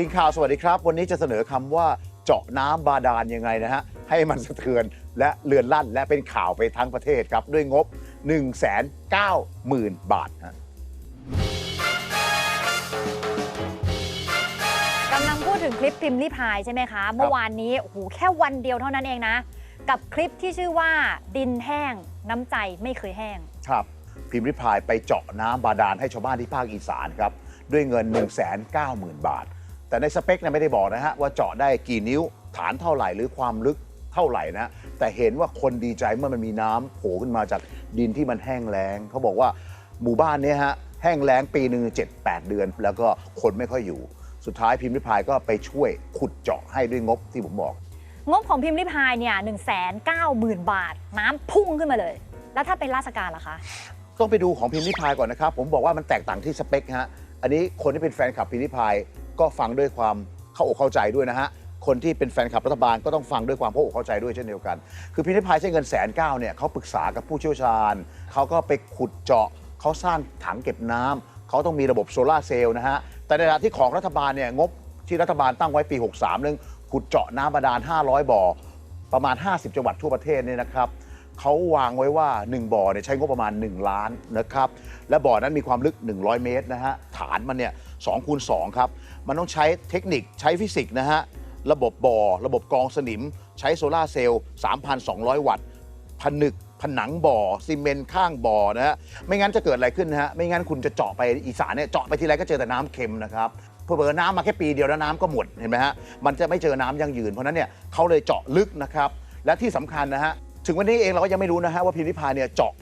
ทีมข่าวสวัสดีครับ วันนี้จะเสนอคำว่าเจาะน้ำบาดาลยังไงนะฮะ ให้มันสะเทือนและเลือนลั่น และเป็นข่าวไปทั้งประเทศครับ ด้วยงบ 1 9 0 0 0 0 บาทฮะ กำลังพูดถึงคลิปพิมพ์ลิพายใช่ไหมคะ เมื่อวานนี้โอ้โหแค่วันเดียวเท่านั้นเองนะ กับคลิปที่ชื่อว่าดินแห้ง น้ำใจไม่เคยแห้ง ครับพิมพ์ริพายไปเจาะน้ำบาดาลให้ชาวบ้านที่ภาคอีสานครับ ด้วยเงิน 1 9 0 0 0 0 บาท แต่ในสเปคเนี่ยไม่ได้บอกนะฮะว่าเจาะได้กี่นิ้วฐานเท่าไหร่หรือความลึกเท่าไหร่นะ แต่เห็นว่าคนดีใจเมื่อมันมีน้ำโผล่ขึ้นมาจากดินที่มันแห้งแล้งเขาบอกว่าหมู่บ้านเนี้ฮะแห้งแล้งปีหนึ่งเจ็ดแปดเดือน แล้วก็คนไม่ค่อยอยู่ สุดท้ายพิมพ์ริพายก็ไปช่วยขุดเจาะให้ด้วยงบที่ผมบอก งบของพิมพ์ลิพายเนี่ยหนึ่งแสนเก้าหมื่นบาท น้ำพุ่งขึ้นมาเลย แล้วถ้าเป็นราชการล่ะคะ ต้องไปดูของพิมพ์ริพายก่อนนะครับ ผมบอกว่ามันแตกต่างที่สเปคฮะอันนี้คนที่เป็นแฟนคลับพิมพ์ริพาย ก็ฟังด้วยความเข้าอกเข้าใจด้วยนะฮะคนที่เป็นแฟนคลับรัฐบาลก็ต้องฟังด้วยความเข้าอกเข้าใจด้วยเช่นเดียวกัน คือพิมพ์ริพายใช้เงินแสนเก้าเนี่ยเขาปรึกษากับผู้เชี่ยวชาญ เขาก็ไปขุดเจาะ เขาสร้างถังเก็บน้ำเขาต้องมีระบบโซลาเซลล์นะฮะ แต่ในขณะที่ของรัฐบาลเนี่ยงบที่รัฐบาลตั้งไว้ปี 63 เรื่องขุดเจาะน้ำบาดาล 500 บ่อ ประมาณ 50 จังหวัดทั่วประเทศเนี่ยนะครับเขาวางไว้ว่า 1 บ่อเนี่ยใช้งบประมาณ 1 ล้านนะครับ และบ่อนั้นมีความลึก 100 เมตรนะฮะ ฐานมันเนี่ย 2คูณ2ครับ มันต้องใช้เทคนิคใช้ฟิสิกส์นะฮะ ระบบบ่อ ระบบกองสนิม ใช้โซลาเซลล์ 3,200 วัตต์ ผนึกผนังบ่อซีเมนต์ข้างบ่อนะฮะ ไม่งั้นจะเกิดอะไรขึ้นนะฮะ ไม่งั้นคุณจะเจาะไปอีสานเนี่ย เจาะไปทีไรก็เจอแต่น้ำเค็มนะครับเผื่อน้ำมาแค่ปีเดียวแล้วน้ำก็หมด เห็นไหมฮะ มันจะไม่เจอน้ำยั่งยืน เพราะนั้นเนี่ยเขาเลยเจาะลึกนะครับ และที่สำคัญนะฮะ ถึงวันนี้เองเราก็ยังไม่รู้นะฮะว่าพิมพิพาเนี่ยเจาะ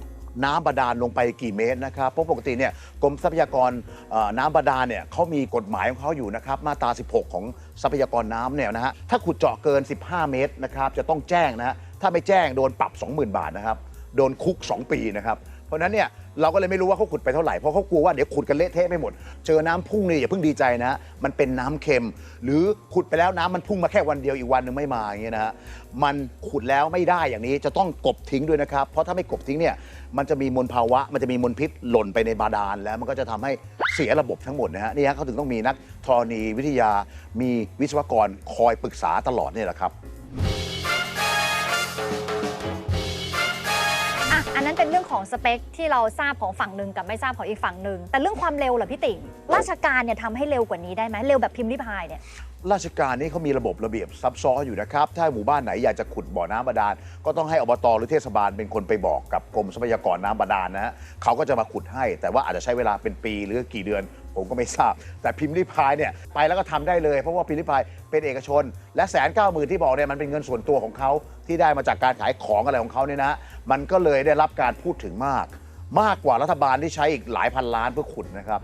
น้ำบาดาลลงไปกี่เมตรนะครับ เพราะปกติเนี่ยกรมทรัพยากรเอ่อน้ำบาดาลเนี่ยเขามีกฎหมายของเขาอยู่นะครับ มาตรา 16 ของทรัพยากรน้ำเนี่ยนะฮะ ถ้าขุดเจาะเกิน 15 เมตรนะครับ จะต้องแจ้งนะฮะ ถ้าไม่แจ้งโดนปรับ 20,000 บาทนะครับ โดนคุก 2 ปีนะครับ เพราะนั้นเนี่ยเราก็เลยไม่รู้ว่าเขาขุดไปเท่าไหร่ เพราะเขากลัวว่าเดี๋ยวขุดกันเละเทะไปหมด เจอน้ำพุ่งนี่อย่าเพิ่งดีใจนะ มันเป็นน้ำเค็ม หรือขุดไปแล้วน้ำมันพุ่งมาแค่วันเดียวอีกวันหนึ่งไม่มาอย่างเงี้ยนะฮะมันขุดแล้วไม่ได้อย่างนี้จะต้องกบทิ้งด้วยนะครับ เพราะถ้าไม่กบทิ้งเนี่ยมันจะมีมลภาวะ มันจะมีมลพิษหล่นไปในบาดาลแล้วมันก็จะทำให้เสียระบบทั้งหมดนะฮะนี่ฮะเขาถึงต้องมีนักธรณีวิทยามีวิศวกรคอยปรึกษาตลอดเนี่ยแหละครับ เป็นเรื่องของสเปคที่เราทราบของฝั่งหนึ่งกับไม่ทราบของอีกฝั่งหนึ่งแต่เรื่องความเร็วเหรอพี่ติ่งราชการเนี่ยทำให้เร็วกว่านี้ได้ไหมเร็วแบบพิมพ์ลิพายเนี่ยราชการนี่เขามีระบบระเบียบซับซ้อนอยู่นะครับ ถ้าหมู่บ้านไหนอยากจะขุดบ่อน้ำบาดาล ก็ต้องให้อบตหรือเทศบาลเป็นคนไปบอกกับกรมทรัพยากรน้ำบาดาลนะฮะเขาก็จะมาขุดให้ แต่ว่าอาจจะใช้เวลาเป็นปีหรือกี่เดือน ผมก็ไม่ทราบ แต่พิมพ์ริพายเนี่ยไปแล้วก็ทำได้เลย เพราะว่าพิมพ์ริพายเป็นเอกชน และแสนเก้าหมื่นที่บอกเนี่ยมันเป็นเงินส่วนตัวของเขาที่ได้มาจากการขายของอะไรของเขาเนี่ยนะมันก็เลยได้รับการพูดถึงมาก มากกว่ารัฐบาลที่ใช้อีกหลายพันล้านเพื่อขุดนะครับ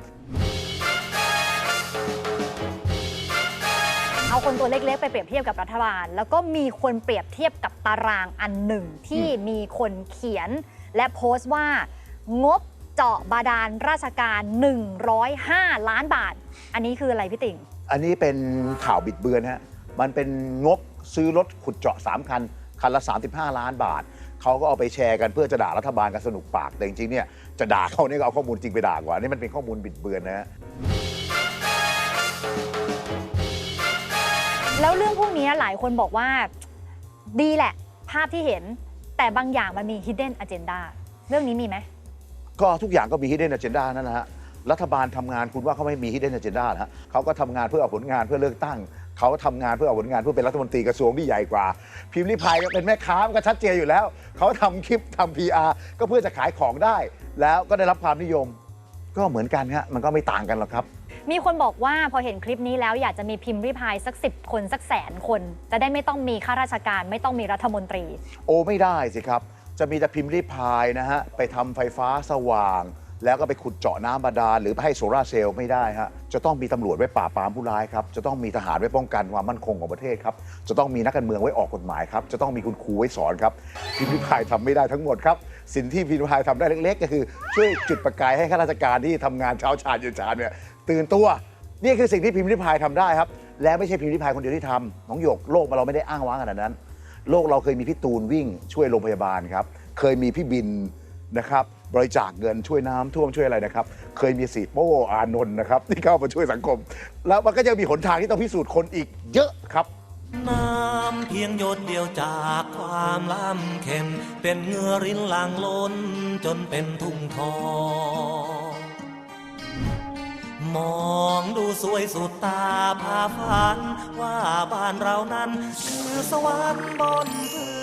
เอาคนตัวเล็กๆ ไปเปรียบเทียบกับรัฐบาล แล้วก็มีคนเปรียบเทียบกับตารางอันหนึ่งที่มีคนเขียน และโพสต์ว่างบ เจาะบาดาลราชการ 105 ล้านบาท อันนี้คืออะไรพี่ติ่ง อันนี้เป็นข่าวบิดเบือนฮะ มันเป็นงบซื้อรถขุดเจาะ 3 คัน คันละ 35 ล้านบาท เขาก็เอาไปแชร์กันเพื่อจะด่ารัฐบาลกันสนุกปาก แต่จริงๆเนี่ยจะด่าเขาเนี่ยก็เอาข้อมูลจริงไปด่ากว่านี่มันเป็นข้อมูลบิดเบือนนะฮะ แล้วเรื่องพวกนี้หลายคนบอกว่าดีแหละ ภาพที่เห็นแต่บางอย่างมันมี hidden agenda เรื่องนี้มีไหม ก็ทุกอย่างก็มี hidden agenda นั่นนะฮะรัฐบาลทำงานคุณว่าเขาไม่มี hidden agenda นะฮะเขาก็ทำงานเพื่อเอาผลงานเพื่อเลือกตั้ง เขาทำงานเพื่อเอาผลงานเพื่อเป็นรัฐมนตรีกระทรวงที่ใหญ่กว่า พิมพ์ริพายก็เป็นแม่ค้ามันก็ชัดเจนอยู่แล้ว เขาทำคลิปทำ PR ก็เพื่อจะขายของได้ แล้วก็ได้รับความนิยม ก็เหมือนกันฮะมันก็ไม่ต่างกันหรอกครับ มีคนบอกว่าพอเห็นคลิปนี้แล้วอยากจะมีพิมพ์ริพายสักสิบคนสักแสนคน จะได้ไม่ต้องมีข้าราชการไม่ต้องมีรัฐมนตรี โอ้ไม่ได้สิครับ จะมีแต่พิมพ์รีพายนะฮะไปทำไฟฟ้าสว่าง แล้วก็ไปขุดเจาะน้ำบาดาลหรือไปให้โซลาร์เซลล์ไม่ได้ฮะจะต้องมีตำรวจไว้ปราบปรามผู้ร้ายครับจะต้องมีทหารไว้ป้องกันความมั่นคงของประเทศครับจะต้องมีนักการเมืองไว้ออกกฎหมายครับจะต้องมีคุณครูไว้สอนครับพิมพ์รีพายทำไม่ได้ทั้งหมดครับสิ่งที่พิมพ์รีพายทำได้เล็ก ๆ ก็คือ ช่วยจุดประกายให้ข้าราชการที่ทำงานเช้าชาญเย็นชาญเนี่ยตื่นตัว นี่คือสิ่งที่พิมพ์ริพายทำได้ครับ และไม่ใช่พิมพ์ริพายคนเดียวที่ทำน้องหยกโลกเราไม่ได้อ้างว้างขนาดนั้น โลกเราเคยมีพี่ตูนวิ่งช่วยโรงพยาบาลครับ เคยมีพี่บินนะครับบริจาคเงินช่วยน้ำท่วมช่วยอะไรนะครับ เคยมีสีโป้อานนท์นะครับที่เข้ามาช่วยสังคม แล้วมันก็ยังมีหนทางที่ต้องพิสูจน์คนอีกเยอะครับ น้ำเพียงหยดเดียวจากความล้ำเค็ม เป็นเหงือรินหลังล้นจนเป็นทุ่งทอง มองดูสวยสุดตาพาฝัน ว่าบ้านเรานั้น คือสวรรค์บนพื้